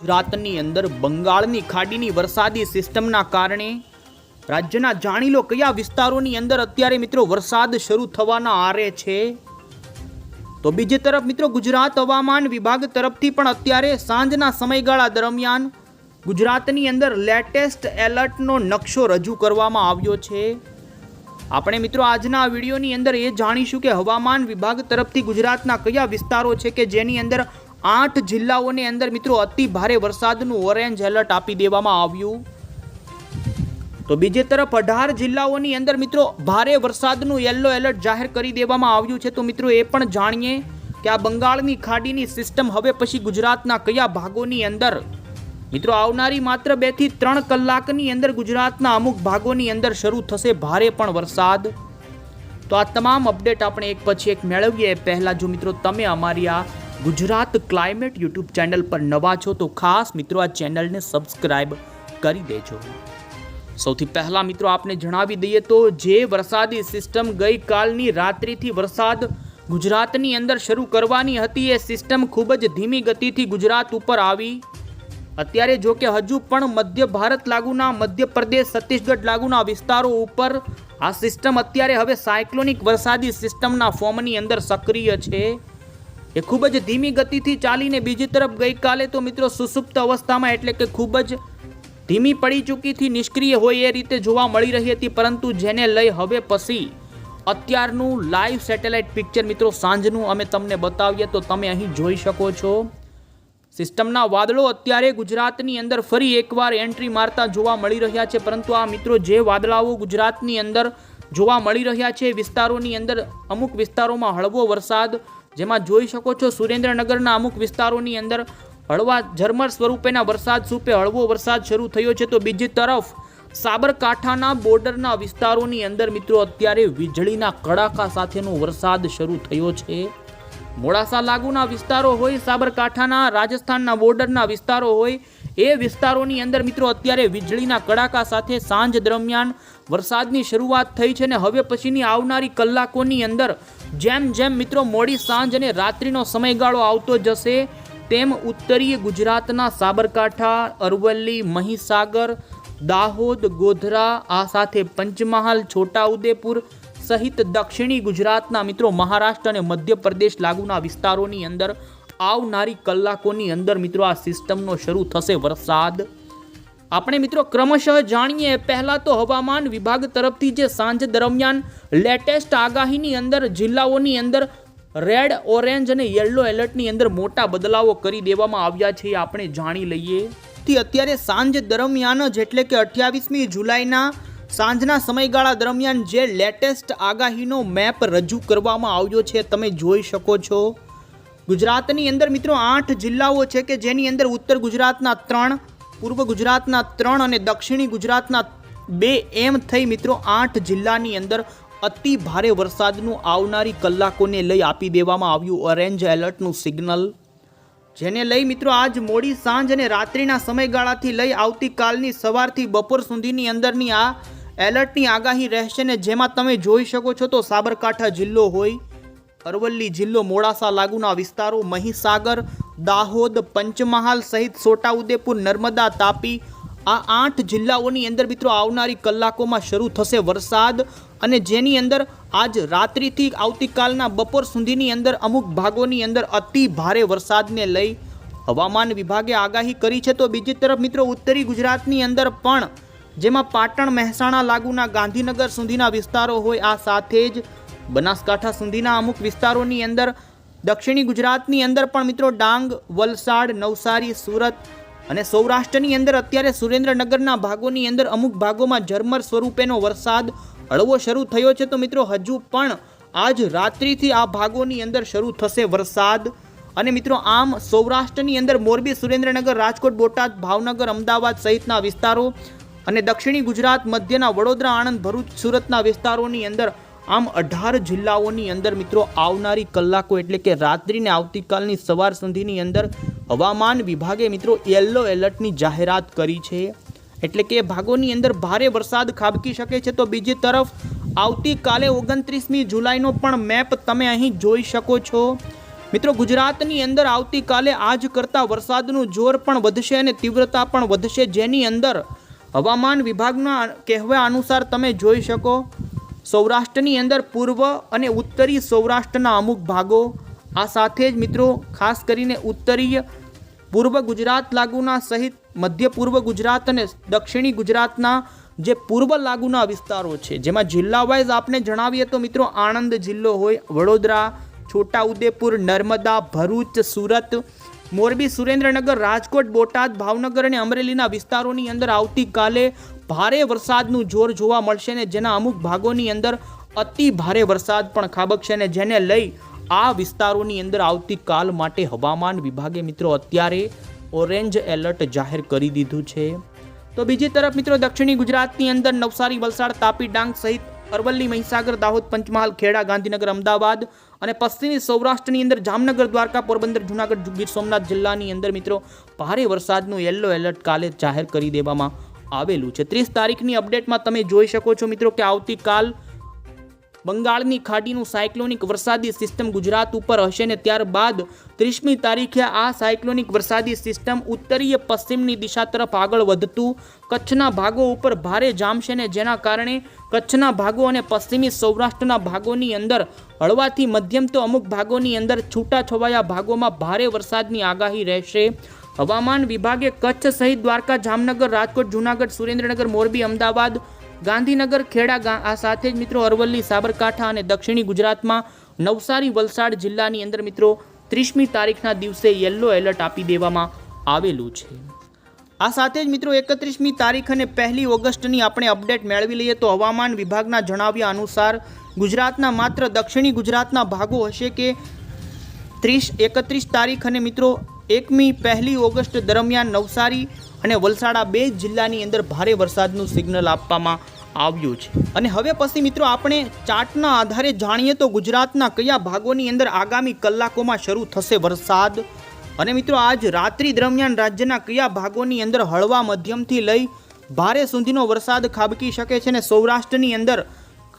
ગુજરાતની અંદર બંગાળની ખાડીની વરસાદી સિસ્ટમના કારણે રાજ્યના જાણી લો કયા વિસ્તારોની અંદર અત્યારે મિત્રો વરસાદ શરૂ થવાના આરે છે. તો બીજી તરફ મિત્રો ગુજરાત હવામાન વિભાગ તરફથી પણ અત્યારે સાંજના સમયગાળા દરમિયાન ગુજરાતની અંદર લેટેસ્ટ એલર્ટનો નકશો રજૂ કરવામાં આવ્યો છે. આપણે મિત્રો આજના વિડીયોની અંદર એ જાણીશું કે હવામાન વિભાગ તરફથી ગુજરાતના કયા વિસ્તારો છે કે જેની અંદર આઠ જિલ્લાઓની અંદર મિત્રો અતિ ભારે વરસાદનું ઓરેન્જ એલર્ટ આપી દેવામાં આવ્યું. તો બીજી તરફ અઢાર જિલ્લાઓની અંદર મિત્રો ભારે વરસાદનું યલો એલર્ટ જાહેર કરી દેવામાં આવ્યું છે. તો મિત્રો એ પણ જાણીએ કે આ બંગાળની ખાડીની સિસ્ટમ હવે પછી ગુજરાતના કયા ભાગોની અંદર? મિત્રો આવનારી માત્ર બેથી ત્રણ કલાકની અંદર ગુજરાતના અમુક ભાગોની અંદર શરૂ થશે ભારે પણ વરસાદ. તો આ તમામ અપડેટ આપણે એક પછી એક મેળવીએ. પહેલાં જો મિત્રો તમે અમારી આ ગુજરાત ક્લાઇમેટ યુટ્યુબ ચેનલ પર નવા છો તો ખાસ મિત્રો આ ચેનલને સબસ્ક્રાઇબ કરી દેજો. સૌથી પહેલાં મિત્રો આપને જણાવી દઈએ તો જે વરસાદી સિસ્ટમ ગઈકાલની રાત્રિથી વરસાદ ગુજરાતની અંદર શરૂ કરવાની હતી, એ સિસ્ટમ ખૂબ જ ધીમી ગતિથી ગુજરાત ઉપર આવી. અત્યારે જો કે હજુ પણ મધ્ય ભારત લાગુના મધ્યપ્રદેશ, છત્તીસગઢ લાગુના વિસ્તારો ઉપર આ સિસ્ટમ અત્યારે હવે સાયક્લોનિક વરસાદી સિસ્ટમના ફોર્મની અંદર સક્રિય છે. એ ખૂબ જ ધીમી ગતિથી ચાલીને બીજી તરફ ગઈકાલે તો મિત્રો સુસુપ્ત અવસ્થામાં એટલે કે ખૂબ જ ધીમી પડી ચૂકીથી નિષ્ક્રિય હોય એ રીતે જોવા મળી રહી હતી, પરંતુ જેને લઈ હવે પછી અત્યારનું લાઈવ સેટેલાઇટ પિક્ચર મિત્રો સાંજનું અમે તમને બતાવીએ તો તમે અહીં જોઈ શકો છો. સિસ્ટમના વાદળો અત્યારે ગુજરાતની અંદર ફરી એકવાર એન્ટ્રી મારતા જોવા મળી રહ્યા છે, પરંતુ આ મિત્રો જે વાદળાઓ ગુજરાતની અંદર જોવા મળી રહ્યા છે, વિસ્તારોની અંદર અમુક વિસ્તારોમાં હળવો વરસાદ જેમાં જોઈ શકો છો સુરેન્દ્રનગરના અમુક વિસ્તારોની અંદર હળવા ઝરમર સ્વરૂપેના વરસાદ સ્વરૂપે હળવો વરસાદ શરૂ થયો છે. તો બીજી તરફ સાબરકાંઠાના બોર્ડરના વિસ્તારોની અંદર મિત્રો અત્યારે વીજળીના કડાકા સાથેનો વરસાદ શરૂ થયો છે. મોડાસા લાગુના વિસ્તારો હોય, સાબરકાંઠાના રાજસ્થાનના બોર્ડરના વિસ્તારો હોય એ વિસ્તારોની અંદર મિત્રો અત્યારે વીજળીના કડાકા સાથે સાંજ દરમિયાન વરસાદની શરૂઆત થઈ છે ને હવે પછીની આવનારી કલાકોની અંદર જેમ જેમ મિત્રો મોડી સાંજ અને રાત્રિનો સમયગાળો આવતો જશે, તેમ ઉત્તરીય ગુજરાતના સાબરકાંઠા, અરવલ્લી, મહીસાગર, દાહોદ, ગોધરા, આ સાથે પંચમહાલ, છોટાઉદેપુર સહિત દક્ષિણી ગુજરાતના મિત્રો મહારાષ્ટ્ર અને મધ્યપ્રદેશ લાગુના વિસ્તારોની અંદર આવનારી કલાકોની અંદર મિત્રો આ સિસ્ટમનો શરૂ થશે વરસાદ. આપણે મિત્રો ક્રમશઃ જાણીએ, પહેલાં તો હવામાન વિભાગ તરફથી જે સાંજ દરમિયાન લેટેસ્ટ આગાહીની અંદર, જિલ્લાઓની અંદર રેડ, ઓરેન્જ અને યલો એલર્ટની અંદર મોટા બદલાવો કરી દેવામાં આવ્યા છે, એ આપણે જાણી લઈએ. અત્યારે સાંજ દરમિયાન જ, એટલે કે અઠ્યાવીસમી જુલાઈના સાંજના સમયગાળા દરમિયાન જે લેટેસ્ટ આગાહીનો મેપ રજૂ કરવામાં આવ્યો છે, તમે જોઈ શકો છો. ગુજરાતની અંદર મિત્રો આઠ જિલ્લાઓ છે કે જેની અંદર ઉત્તર ગુજરાતના ત્રણ, પૂર્વ ગુજરાતના ત્રણ અને દક્ષિણી ગુજરાતના બે એમ થઈ મિત્રો આઠ જિલ્લાની અંદર અતિ ભારે વરસાદનું આવનારી કલાકોને લઈ આપી દેવામાં આવ્યું ઓરેન્જ એલર્ટનું સિગ્નલ જેને લઈ મિત્રો આજ મોડી સાંજ અને રાત્રિના સમયગાળાથી લઈ આવતીકાલની સવારથી બપોર સુધીની અંદરની આ એલર્ટની આગાહી રહેશે ને જેમાં તમે જોઈ શકો છો તો સાબરકાંઠા જિલ્લો હોય અરવલ્લી જિલ્લો મોડાસા લાગુના વિસ્તારો મહીસાગર, દાહોદ, પંચમહાલ સહિત છોટાઉદેપુર, નર્મદા તાપી આ આઠ જિલ્લાઓની અંદર મિત્રો આવનારી કલાકોમાં શરૂ થશે વરસાદ અને જેની અંદર આજ રાત્રિથી આવતીકાલના બપોર સુધીની અંદર અમુક ભાગોની અંદર અતિ ભારે વરસાદને લઈ હવામાન વિભાગે આગાહી કરી છે. તો બીજી તરફ મિત્રો ઉત્તરી ગુજરાતની અંદર પણ જેમાં પાટણ, મહેસાણા, લાગુના ગાંધીનગર સુધીના વિસ્તારો હોય આ સાથે જ બનાસકાંઠા સુધીના અમુક વિસ્તારોની અંદર, દક્ષિણી ગુજરાતની અંદર પણ મિત્રો ડાંગ, વલસાડ, નવસારી, સુરત અને સૌરાષ્ટ્રની અંદર અત્યારે સુરેન્દ્રનગરના ભાગોની અંદર અમુક ભાગોમાં ઝરમર સ્વરૂપેનો વરસાદ હળવો શરૂ થયો છે. તો મિત્રો હજુ પણ આજ રાત્રિથી આ ભાગોની અંદર શરૂ થશે વરસાદ. અને મિત્રો આમ સૌરાષ્ટ્રની અંદર મોરબી, સુરેન્દ્રનગર, રાજકોટ, બોટાદ, ભાવનગર, અમદાવાદ સહિતના વિસ્તારો અને દક્ષિણી ગુજરાત, મધ્યના વડોદરા, આણંદ, ભરૂચ, સુરતના વિસ્તારોની અંદર આમ અઢાર જિલ્લાઓની અંદર મિત્રો આવનારી કલાકો એટલે કે રાત્રિને આવતીકાલની સવાર સુધીની અંદર હવામાન વિભાગે મિત્રો યલો એલર્ટની જાહેરાત કરી છે. એટલે કે ભાગોની અંદર ભારે વરસાદ ખાબકી શકે છે તો બીજી તરફ આવતીકાલે ઓગણત્રીસમી જુલાઈનો પણ મેપ તમે અહીં જોઈ શકો છો. મિત્રો ગુજરાતની અંદર આવતીકાલે આજ કરતાં વરસાદનું જોર પણ વધશે અને તીવ્રતા પણ વધશે. જેની અંદર હવામાન વિભાગના કહેવા અનુસાર તમે જોઈ શકો સૌરાષ્ટ્રની અંદર પૂર્વ અને ઉત્તરી સૌરાષ્ટ્રના અમુક ભાગો. આ સાથે જ મિત્રો, ખાસ કરીને ઉત્તરીય પૂર્વ ગુજરાત લાગુના સહિત મધ્ય પૂર્વ ગુજરાત અને દક્ષિણી ગુજરાતના જે પૂર્વ લાગુના વિસ્તારો છે, જેમાં જિલ્લા વાઇઝ આપણે જણાવીએ તો મિત્રો આણંદ જિલ્લો હોય, વડોદરા, છોટાઉદેપુર, નર્મદા, ભરૂચ, સુરત, મોરબી, સુરેન્દ્રનગર, રાજકોટ, બોટાદ, ભાવનગર અને અમરેલીના વિસ્તારોની અંદર આવતીકાલે ભારે વરસાદનું જોર જોવા મળશે ને જેના અમુક ભાગોની અંદર અતિ ભારે વરસાદ પણ ખાબકશે ને જેને લઈ આ વિસ્તારોની અંદર આવતીકાલ માટે હવામાન વિભાગે મિત્રો અત્યારે ઓરેન્જ એલર્ટ જાહેર કરી દીધું છે. તો બીજી તરફ મિત્રો દક્ષિણી ગુજરાતની અંદર નવસારી, વલસાડ, તાપી, ડાંગ સહિત અરવલ્લી, મહીસાગર, દાહોદ, પંચમહાલ, ખેડા, ગાંધીનગર, અમદાવાદ અને પશ્ચિમી સૌરાષ્ટ્રની અંદર જામનગર, દ્વારકા, પોરબંદર, જુનાગઢ, ગીર સોમનાથ જિલ્લાની અંદર મિત્રો ભારે વરસાદનું યલો એલર્ટ કાલે જાહેર કરી દેવામાં આવેલું છે. ત્રીસ તારીખની અપડેટમાં તમે જોઈ શકો છો મિત્રો કે આવતીકાલ બંગાળની ખાડીનું સાયક્લોનિક વરસાદી સિસ્ટમ ગુજરાત ઉપર હશે ને ત્યારબાદ ત્રીસમી તારીખે આ સાયક્લોનિક વરસાદી સિસ્ટમ ઉત્તરીય પશ્ચિમની દિશા તરફ આગળ વધતું. કચ્છના ભાગો ઉપર ભારે જામશે ને જેના કારણે કચ્છના ભાગો અને પશ્ચિમી સૌરાષ્ટ્રના ભાગોની અંદર હળવાથી મધ્યમ તો અમુક ભાગોની અંદર છૂટાછવાયા ભાગોમાં ભારે વરસાદની આગાહી રહેશે. હવામાન વિભાગે કચ્છ સહિત દ્વારકા, જામનગર, રાજકોટ, જૂનાગઢ, સુરેન્દ્રનગર, મોરબી, અમદાવાદ, ગાંધીનગર, ખેડા આ સાથે જ મિત્રો અરવલ્લી, સાબરકાંઠા અને દક્ષિણી ગુજરાતમાં નવસારી, વલસાડ જિલ્લાની અંદર મિત્રો ત્રીસમી તારીખના દિવસે યલો એલર્ટ આપી દેવામાં આવેલું છે. આ સાથે જ મિત્રો એકત્રીસમી તારીખ અને પહેલી ઓગસ્ટની આપણે અપડેટ મેળવી લઈએ તો હવામાન વિભાગના જણાવ્યા અનુસાર ગુજરાતના માત્ર દક્ષિણી ગુજરાતના ભાગો હશે કે ત્રીસ, એકત્રીસ તારીખ અને મિત્રો એકમી પહેલી ઓગસ્ટ દરમિયાન નવસારી અને વલસાડા બે જિલ્લાની અંદર ભારે વરસાદનું સિગ્નલ આપવામાં આવ્યું છે. અને હવે પછી મિત્રો આપણે ચાર્ટના આધારે જાણીએ તો ગુજરાતના કયા ભાગોની અંદર આગામી કલાકોમાં શરૂ થશે વરસાદ? અને મિત્રો આજ રાત્રિ દરમિયાન રાજ્યના કયા ભાગોની અંદર હળવા મધ્યમથી લઈ ભારે સુધીનો વરસાદ ખાબકી શકે છે અને સૌરાષ્ટ્રની અંદર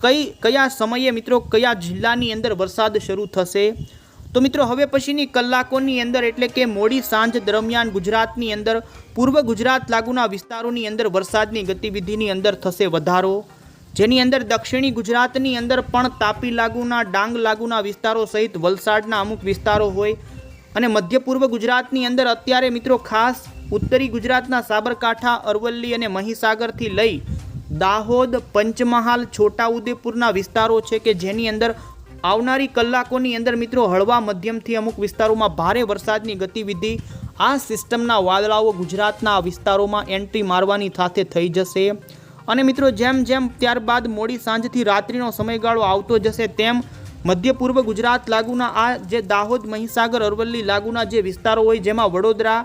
કઈ, કયા સમયે મિત્રો કયા જિલ્લાની અંદર વરસાદ શરૂ થશે? તો મિત્રો, હવે પછીની કલાકોની અંદર, એટલે કે મોડી સાંજ દરમિયાન ગુજરાતની અંદર, પૂર્વ ગુજરાત લાગુના વિસ્તારોની અંદર વરસાદની ગતિવિધિની અંદર થશે વધારો. જેની અંદર દક્ષિણી ગુજરાતની અંદર પણ તાપી લાગુના, ડાંગ લાગુના વિસ્તારો સહિત વલસાડના અમુક વિસ્તારો હોય. અને મધ્ય પૂર્વ ગુજરાતની અંદર અત્યારે મિત્રો ખાસ ઉત્તરી ગુજરાતના સાબરકાંઠા, અરવલ્લી અને મહીસાગરથી લઈ દાહોદ, પંચમહાલ, છોટાઉદેપુરના વિસ્તારો છે કે જેની અંદર આવનારી કલાકોની અંદર મિત્રો હળવા મધ્યમથી અમુક વિસ્તારોમાં ભારે વરસાદની ગતિવિધિ. આ સિસ્ટમના વાદળાઓ ગુજરાતના વિસ્તારોમાં એન્ટ્રી મારવાની સાથે થઈ જશે. અને મિત્રો જેમ જેમ ત્યારબાદ મોડી સાંજથી રાત્રિનો સમયગાળો આવતો જશે, તેમ મધ્ય પૂર્વ ગુજરાત લાગુના આ જે દાહોદ, મહીસાગર, અરવલ્લી લાગુના જે વિસ્તારો હોય જેમાં વડોદરા,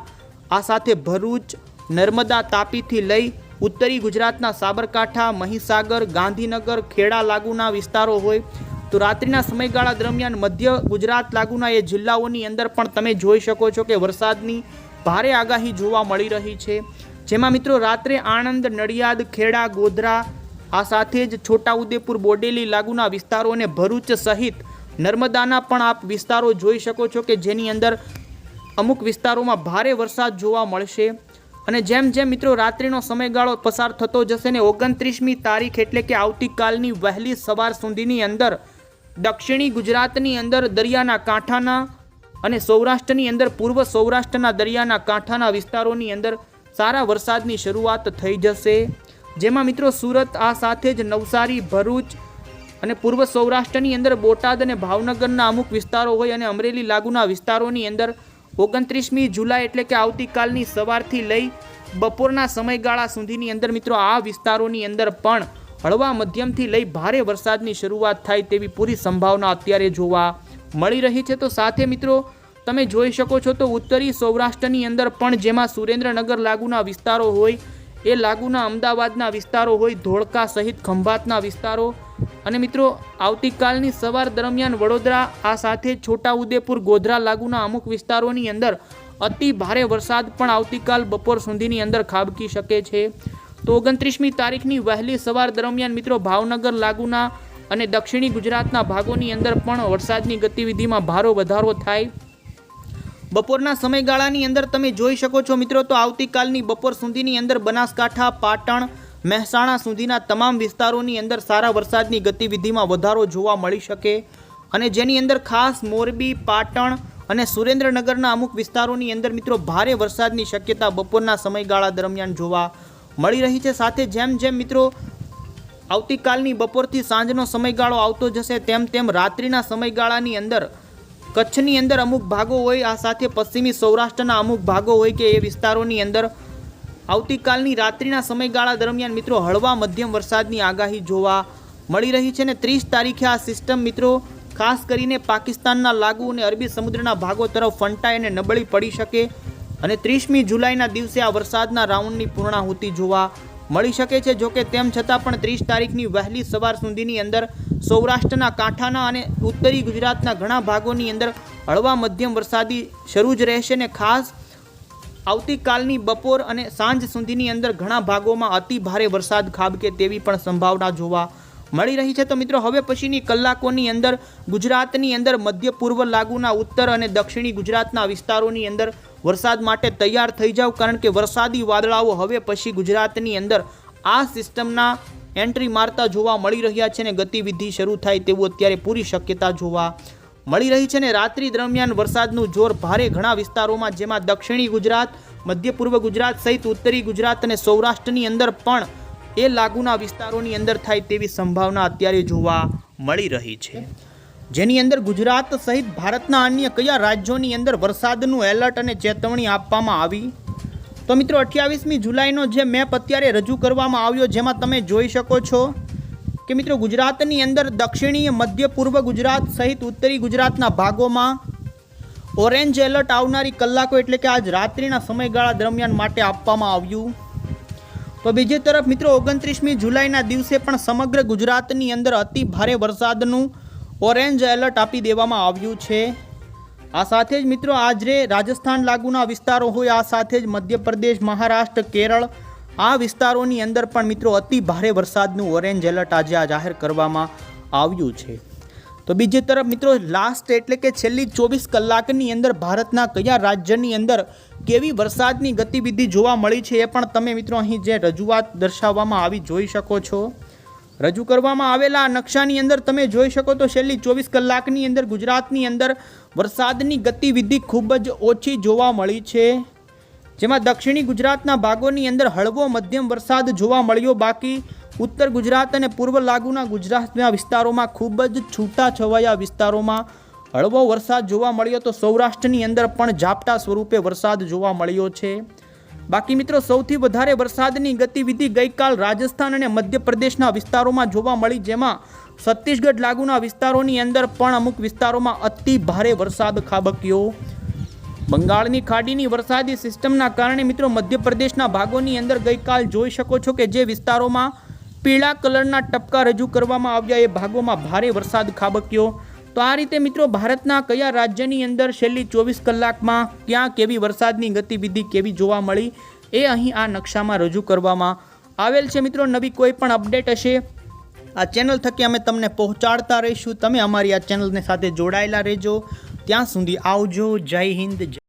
આ સાથે ભરૂચ, નર્મદા તાપીથી લઈ ઉત્તરી ગુજરાતના સાબરકાંઠા, મહીસાગર, ગાંધીનગર, ખેડા લાગુના વિસ્તારો હોય. તો રાત્રિના સમયગાળા દરમિયાન મધ્ય ગુજરાત લાગુના એ જિલ્લાઓની અંદર પણ તમે જોઈ શકો છો કે વરસાદની ભારે આગાહી જોવા મળી રહી છે. જેમાં મિત્રો રાત્રે આણંદ, નડિયાદ, ખેડા, ગોધરા, આ સાથે જ છોટાઉદેપુર, બોડેલી, લાગુના વિસ્તારો અને ભરૂચ સહિત નર્મદાના પણ આપ વિસ્તારો જોઈ શકો છો કે જેની અંદર અમુક વિસ્તારોમાં ભારે વરસાદ જોવા મળશે. અને જેમ જેમ મિત્રો રાત્રિનો સમયગાળો પસાર થતો જશે ને ઓગણત્રીસમી તારીખ એટલે કે આવતીકાલની વહેલી સવાર સુધીની અંદર દક્ષિણી ગુજરાતની અંદર દરિયાના કાંઠાના અને સૌરાષ્ટ્રની અંદર પૂર્વ સૌરાષ્ટ્રના દરિયાના કાંઠાના વિસ્તારોની અંદર સારા વરસાદની શરૂઆત થઈ જશે. જેમાં મિત્રો સુરત આ સાથે જ નવસારી, ભરૂચ અને પૂર્વ સૌરાષ્ટ્રની અંદર બોટાદ અને ભાવનગરના અમુક વિસ્તારો હોય અને અમરેલી લાગુના વિસ્તારોની અંદર ઓગણત્રીસમી જુલાઈ એટલે કે આવતીકાલની સવારથી લઈ બપોરના સમયગાળા સુધીની અંદર મિત્રો આ વિસ્તારોની અંદર પણ હળવા મધ્યમથી લઈ ભારે વરસાદની શરૂઆત થાય તેવી પૂરી સંભાવના અત્યારે જોવા મળી રહી છે. તો સાથે મિત્રો, તમે જોઈ શકો છો તો ઉત્તરી સૌરાષ્ટ્રની અંદર પણ જેમાં સુરેન્દ્રનગર લાગુના વિસ્તારો હોય, એ લાગુના અમદાવાદના વિસ્તારો હોય, ધોળકા સહિત ખંભાતના વિસ્તારો. અને મિત્રો, આવતીકાલની સવાર દરમિયાન વડોદરા, આ સાથે છોટાઉદેપુર, ગોધરા લાગુના અમુક વિસ્તારોની અંદર અતિ ભારે વરસાદ પણ આવતીકાલ બપોર સુધીની અંદર ખાબકી શકે છે. તો ઓગણત્રીસમી તારીખની વહેલી સવાર દરમિયાન મિત્રો ભાવનગર લાગુના અને દક્ષિણી ગુજરાતના ભાગોની અંદર પણ વરસાદની ગતિવિધિમાં ભારો વધારો થાય. બપોરના સમયગાળાની અંદર તમે જોઈ શકો છો મિત્રો તો આવતીકાલની બપોર સુધીની અંદર બનાસકાંઠા, પાટણ, મહેસાણા સુધીના તમામ વિસ્તારોની અંદર સારા વરસાદની ગતિવિધિમાં વધારો જોવા મળી શકે. અને જેની અંદર ખાસ મોરબી, પાટણ અને સુરેન્દ્રનગરના અમુક વિસ્તારોની અંદર મિત્રો ભારે વરસાદની શક્યતા બપોરના સમયગાળા દરમિયાન જોવા મળી રહી છે. સાથે જેમ જેમ મિત્રો આવતીકાલની બપોરથી સાંજનો સમયગાળો આવતો જશે, તેમ તેમ રાત્રિના સમયગાળાની અંદર, કચ્છની અંદર અમુક ભાગો હોય, આ સાથે પશ્ચિમી સૌરાષ્ટ્રના અમુક ભાગો હોય કે એ વિસ્તારોની અંદર, આવતીકાલની રાત્રિના સમયગાળા દરમિયાન મિત્રો હળવા મધ્યમ વરસાદની આગાહી જોવા મળી રહી છે ને ત્રીસ તારીખે આ સિસ્ટમ મિત્રો ખાસ કરીને પાકિસ્તાનના લાગુ અને અરબી સમુદ્રના ભાગો તરફ ફંટાઈ અને નબળી પડી શકે. અને ત્રીસમી જુલાઈના દિવસે આ વરસાદના રાઉન્ડની પૂર્ણાહુતિ જોવા મળી શકે છે. જોકે તેમ છતાં પણ ત્રીસ તારીખની વહેલી સવાર સુધીની અંદર સૌરાષ્ટ્રના કાંઠાના અને ઉત્તરી ગુજરાતના ઘણા ભાગોની અંદર હળવા મધ્યમ વરસાદી શરૂ જ રહેશે ને ખાસ આવતીકાલની બપોર અને સાંજ સુધીની અંદર ઘણા ભાગોમાં અતિ ભારે વરસાદ ખાબકે તેવી પણ સંભાવના જોવા મળી રહી છે. તો મિત્રો, હવે પછીની કલાકોની અંદર ગુજરાતની અંદર મધ્ય પૂર્વ લાગુના ઉત્તર અને દક્ષિણી ગુજરાતના વિસ્તારોની અંદર વરસાદ માટે તૈયાર થઈ જાવ કારણ કે વરસાદી વાદળાઓ હવે પછી ગુજરાતની અંદર આ સિસ્ટમના એન્ટ્રી મારતા જોવા મળી રહ્યા છે ને ગતિવિધિ શરૂ થાય તેવું અત્યારે પૂરી શક્યતા જોવા મળી રહી છે ને રાત્રિ દરમિયાન વરસાદનું જોર ભારે ઘણા વિસ્તારોમાં, જેમાં દક્ષિણી ગુજરાત, મધ્ય પૂર્વ ગુજરાત સહિત ઉત્તરી ગુજરાત અને સૌરાષ્ટ્રની અંદર પણ એ લાગુના વિસ્તારોની અંદર થાય તેવી સંભાવના અત્યારે જોવા મળી રહી છે. જેની અંદર ગુજરાત સહિત ભારતના અન્ય કયા રાજ્યોની અંદર વરસાદનું એલર્ટ અને ચેતવણી આપવામાં આવી? તો મિત્રો, અઠ્યાવીસમી જુલાઈનો જે મેપ અત્યારે રજૂ કરવામાં આવ્યો, જેમાં તમે જોઈ શકો છો કે મિત્રો, ગુજરાતની અંદર દક્ષિણીય, મધ્ય પૂર્વ ગુજરાત સહિત ઉત્તરી ગુજરાતના ભાગોમાં ઓરેન્જ એલર્ટ આવનારી કલાકો એટલે કે આજ રાત્રિના સમયગાળા દરમિયાન માટે આપવામાં આવ્યું. તો બીજી તરફ મિત્રો, ઓગણત્રીસમી જુલાઈના દિવસે પણ સમગ્ર ગુજરાતની અંદર અતિ ભારે વરસાદનું ઓરેન્જ એલર્ટ આપી દેવામાં આવ્યું છે. આ સાથે જ મિત્રો આજે રાજસ્થાન લાગુના વિસ્તારો હોય, આ સાથે જ મધ્યપ્રદેશ, મહારાષ્ટ્ર, કેરળ, આ વિસ્તારોની અંદર પણ મિત્રો અતિ ભારે વરસાદનું ઓરેન્જ એલર્ટ આજે આ જાહેર કરવામાં આવ્યું છે. તો બીજી તરફ મિત્રો લાસ્ટ એટલે કે છેલ્લી ચોવીસ કલાકની અંદર ભારતના કયા રાજ્યની અંદર કેવી વરસાદની ગતિવિધિ જોવા મળી છે એ પણ તમે મિત્રો અહીં જે રજૂઆત દર્શાવવામાં આવી જોઈ શકો છો. રજૂ કરવામાં આવેલા નકશાની અંદર તમે જોઈ શકો તો છેલ્લી ચોવીસ કલાકની અંદર ગુજરાતની અંદર વરસાદની ગતિવિધિ ખૂબ જ ઓછી જોવા મળી છે. જેમાં દક્ષિણી ગુજરાતના ભાગોની અંદર હળવો મધ્યમ વરસાદ જોવા મળ્યો. બાકી ઉત્તર ગુજરાત અને પૂર્વ લાગુના ગુજરાતના વિસ્તારોમાં ખૂબ જ છૂટા છવાયા વિસ્તારોમાં હળવો વરસાદ જોવા મળ્યો. તો સૌરાષ્ટ્રની અંદર પણ ઝાપટા સ્વરૂપે વરસાદ જોવા મળ્યો છે. બાકી મિત્રો, સૌથી વધારે વરસાદની ગતિવિધિ ગઈકાલ રાજસ્થાન અને મધ્યપ્રદેશના વિસ્તારોમાં જોવા મળી, જેમાં છત્તીસગઢ લાગુના વિસ્તારોની અંદર પણ અમુક વિસ્તારોમાં અતિ ભારે વરસાદ ખાબક્યો. બંગાળની ખાડીની વરસાદી સિસ્ટમના કારણે મિત્રો, મધ્યપ્રદેશના ભાગોની અંદર ગઈકાલ જોઈ શકો છો કે જે વિસ્તારોમાં પીળા કલરના ટપકા રજૂ કરવામાં આવ્યા, એ ભાગોમાં ભારે વરસાદ ખાબક્યો. તો આ રીતે મિત્રો ભારતના કયા રાજ્યની અંદર છેલ્લી ચોવીસ કલાકમાં ક્યાં કેવી વરસાદની ગતિવિધિ કેવી જોવા મળી એ અહીં આ નકશામાં રજૂ કરવામાં આવેલ છે મિત્રો. નવી કોઈ પણ અપડેટ હશે આ ચેનલ થકી અમે તમને પહોંચાડતા રહીશું. તમે અમારી આ ચેનલને સાથે જોડાયેલા રહેજો. ત્યાં સુધી આવજો. જય હિન્દ, જય